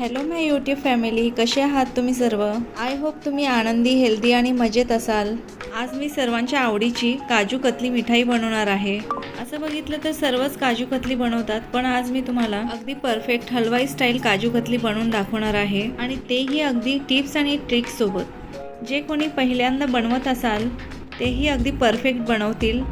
Hello माय YouTube family कसे आहात तुम्ही सर्व? आय होप तुम्ही आनंदी हेल्दी आणि मजेत असाल. आज मी सर्वांच्या आवडीची काजू कतली मिठाई बनवणार आहे. असं बघितलं तर सर्वच काजू कतली बनवतात पण आज मी तुम्हाला अगदी परफेक्ट हलवाई स्टाईल काजू कतली बनवून दाखवणार आहे. आणि तेही अगदी टिप्स आणि ट्रिक्स सोबत. जे कोणी पहिल्यांदा बनवत असाल तेही अगदी परफेक्ट बनवतील.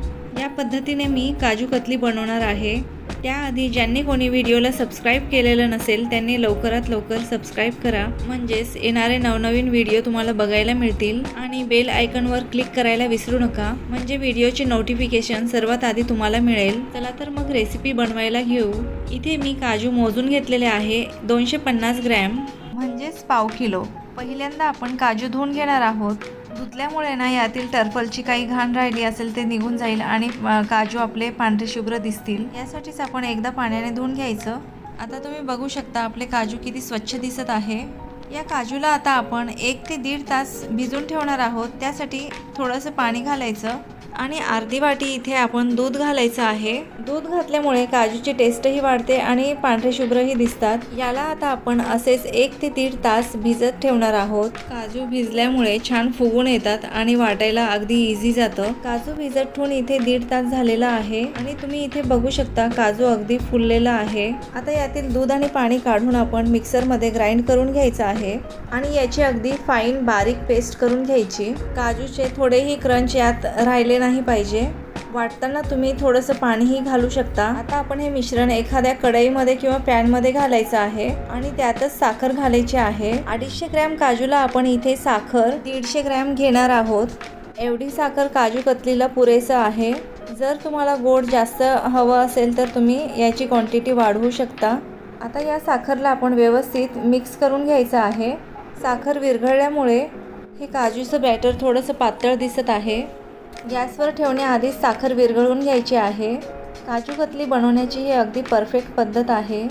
या पद्धतीने मी काजू कतली बनवणार आहे. त्याआधी ज्यांनी कोणी व्हिडिओला सबस्क्राईब केलेलं नसेल त्यांनी लवकरात लवकर सबस्क्राईब करा. म्हणजेच येणारे नवनवीन व्हिडिओ तुम्हाला बघायला मिळतील. आणि बेल आयकॉनवर क्लिक करायला विसरू नका. म्हणजे व्हिडिओचे नोटिफिकेशन सर्वात आधी तुम्हाला मिळेल. चला तर मग रेसिपी बनवायला घेऊ. इथे मी काजू मोजून घेतलेले आहे. दोनशे पन्नास ग्रॅम. म्हणजेच पाव किलो. पहिल्यांदा आपण काजू धुवून घेणार आहोत. धुतल्यामुळे ना यातील टर्फलची काही घाण राहिली असेल ते निघून जाईल आणि काजू आपले पांढरे शुभ्र दिसतील. यासाठीच आपण एकदा पाण्याने धुवून घ्यायचं. आता तुम्ही बघू शकता आपले काजू किती स्वच्छ दिसत आहे. या काजूला आता आपण एक ते दीड तास भिजून ठेवणार आहोत. त्यासाठी थोडंसं पाणी घालायचं. आणि अर्धी वाटी इथे आपण दूध घालायचं आहे. दूध घातल्यामुळे काजूची टेस्टही वाढते आणि पांढरे शुभ्रही दिसतात. याला आता आपण असेच एक ते दीड तास भिजत ठेवणार आहोत. काजू भिजल्यामुळे छान फुगून येतात आणि वाटायला अगदी इझी जातं. काजू भिजत ठेवून इथे दीड तास झालेला आहे आणि तुम्ही इथे बघू शकता काजू अगदी फुललेला आहे. आता यातील दूध आणि पाणी काढून आपण मिक्सरमध्ये ग्राइंड करून घ्यायचं आहे आणि याची अगदी फाईन बारीक पेस्ट करून घ्यायची. काजूचे थोडेही क्रंच यात राहिले नाही नाही पाहिजे. वाटताना तुम्ही थोडंसं पाणीही घालू शकता. आता आपण हे मिश्रण एखाद्या कढईमध्ये किंवा पॅनमध्ये घालायचं आहे आणि त्यातच साखर घालायची आहे. अडीचशे ग्रॅम काजूला आपण इथे साखर दीडशे ग्रॅम घेणार आहोत. एवढी साखर काजू कतलीला पुरेसं आहे. जर तुम्हाला गोड जास्त हवं असेल तर तुम्ही याची क्वांटिटी वाढवू शकता. आता या साखरला आपण व्यवस्थित मिक्स करून घ्यायचं आहे. साखर विरघळल्यामुळे हे काजूचं बॅटर थोडंसं पातळ दिसत आहे. गॅसवर ठेवण्याआधीच साखर विरघळून घ्यायची आहे. काजू कतली बनवण्याची ही अगदी परफेक्ट पद्धत आहे.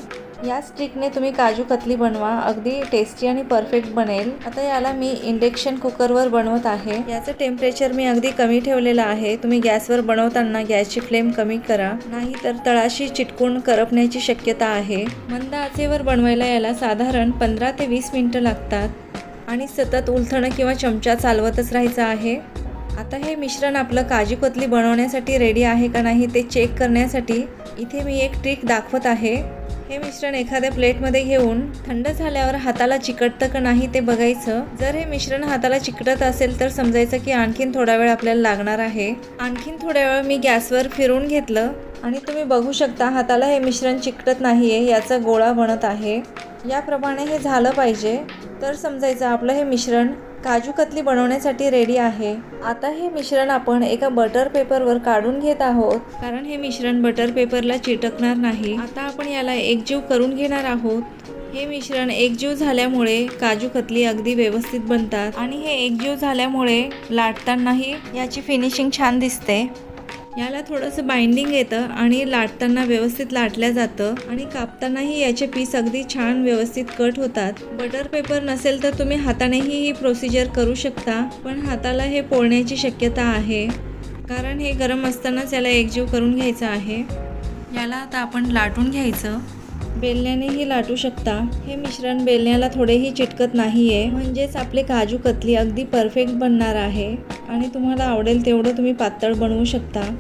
याच ट्रिकने तुम्ही काजू कतली बनवा. अगदी टेस्टी आणि परफेक्ट बनेल. आता याला मी इंडक्शन कुकरवर बनवत आहे. याचं टेम्परेचर मी अगदी कमी ठेवलेलं आहे. तुम्ही गॅसवर बनवताना गॅसची फ्लेम कमी करा. नाही तर तळाशी चिटकून करपण्याची शक्यता आहे. मंद आचेवर बनवायला याला साधारण पंधरा ते वीस मिनटं लागतात. आणि सतत उलथणं किंवा चमचा चालवतच राहायचं आहे. आता हे मिश्रण आपलं काजू कतली बनवण्यासाठी रेडी आहे का नाही ते चेक करण्यासाठी इथे मी एक ट्रिक दाखवत आहे. हे मिश्रण एखाद्या प्लेटमध्ये घेऊन थंड झाल्यावर हाताला चिकटतं का नाही ते बघायचं. जर हे मिश्रण हाताला चिकटत असेल तर समजायचं की आणखीन थोडा वेळ आपल्याला लागणार आहे. आणखीन थोड्या वेळ मी गॅसवर फिरून घेतलं आणि तुम्ही बघू शकता हाताला हे मिश्रण चिकटत नाही आहे याचा गोळा बनत आहे. याप्रमाणे हे झालं पाहिजे. तर समजायचं आपलं हे मिश्रण काजू कतली बनवण्यासाठी रेडी आहे. आता हे मिश्रण आपण एका बटर पेपरवर काढून घेत आहोत. कारण हे मिश्रण बटर पेपरला चिटकणार नाही. आता आपण याला एकजीव करून घेणार आहोत. हे मिश्रण एकजीव झाल्यामुळे काजू कतली अगदी व्यवस्थित बनतात. आणि हे एकजीव झाल्यामुळे लाटतानाही याची फिनिशिंग छान दिसते. याला थोडंसं बाइंडिंग येतं आणि लाटताना व्यवस्थित लाटल्या जातं. आणि कापतानाही याचे पीस अगदी छान व्यवस्थित कट होतात. बटर पेपर नसेल तर तुम्ही हातानेही ही प्रोसिजर करू शकता पण हाताला हे पोळण्याची शक्यता आहे. कारण हे गरम असतानाच याला एकजीव करून घ्यायचं आहे. याला आता आपण लाटून घ्यायचं. बेलण्यानेही लाटू शकता. हे मिश्रण बेलण्याला थोडेही चिटकत नाही आहे म्हणजेच आपले काजू कतली अगदी परफेक्ट बनणार आहे. आणि तुम्हाला आवडेल तेवढं तुम्ही पातळ बनवू शकता.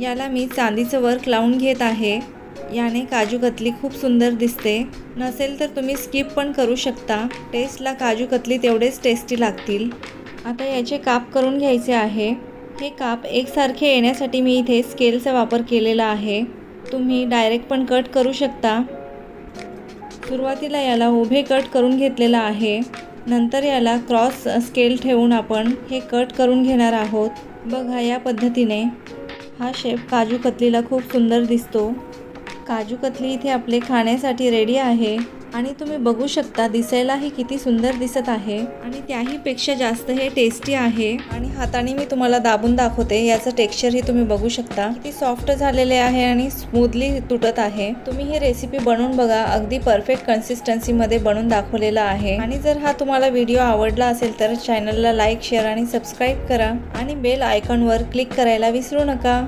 याला मी चांदीचं वर्क लावून घेत आहे. याने काजू कतली खूप सुंदर दिसते. नसेल तर तुम्ही स्किप पण करू शकता. टेस्टला काजू कतली तेवढेच टेस्टी लागतील. आता याचे काप करून घ्यायचे आहे. हे काप एकसारखे येण्यासाठी मी इथे स्केलचा वापर केलेला आहे. तुम्ही डायरेक्ट पण कट करू शकता. सुरुवातीला याला उभे कट करून घेतलेला आहे. नंतर याला क्रॉस स्केल ठेवून आपण हे कट करून घेणार आहोत. बघा या पद्धतीने. हा शेप काजू कतलीला खूप सुंदर दिसतो. काजू कतली इथे आपले खाण्यासाठी रेडी आहे. आणि तुम्ही बघू शकता दिसायलाही किती सुंदर दिसत आहे. आणि त्याहीपेक्षा जास्त हे टेस्टी आहे. आणि हाताने मी तुम्हाला दाबून दाखवते. याचं टेक्स्चरही तुम्ही बघू शकता. किती सॉफ्ट झालेले आहे आणि स्मूथली तुटत आहे. तुम्ही ही रेसिपी बनवून बघा. अगदी परफेक्ट कन्सिस्टन्सीमध्ये बनवून दाखवलेला आहे. आणि जर हा तुम्हाला व्हिडिओ आवडला असेल तर चॅनलला लाईक शेअर आणि सबस्क्राईब करा. आणि बेल आयकॉनवर क्लिक करायला विसरू नका.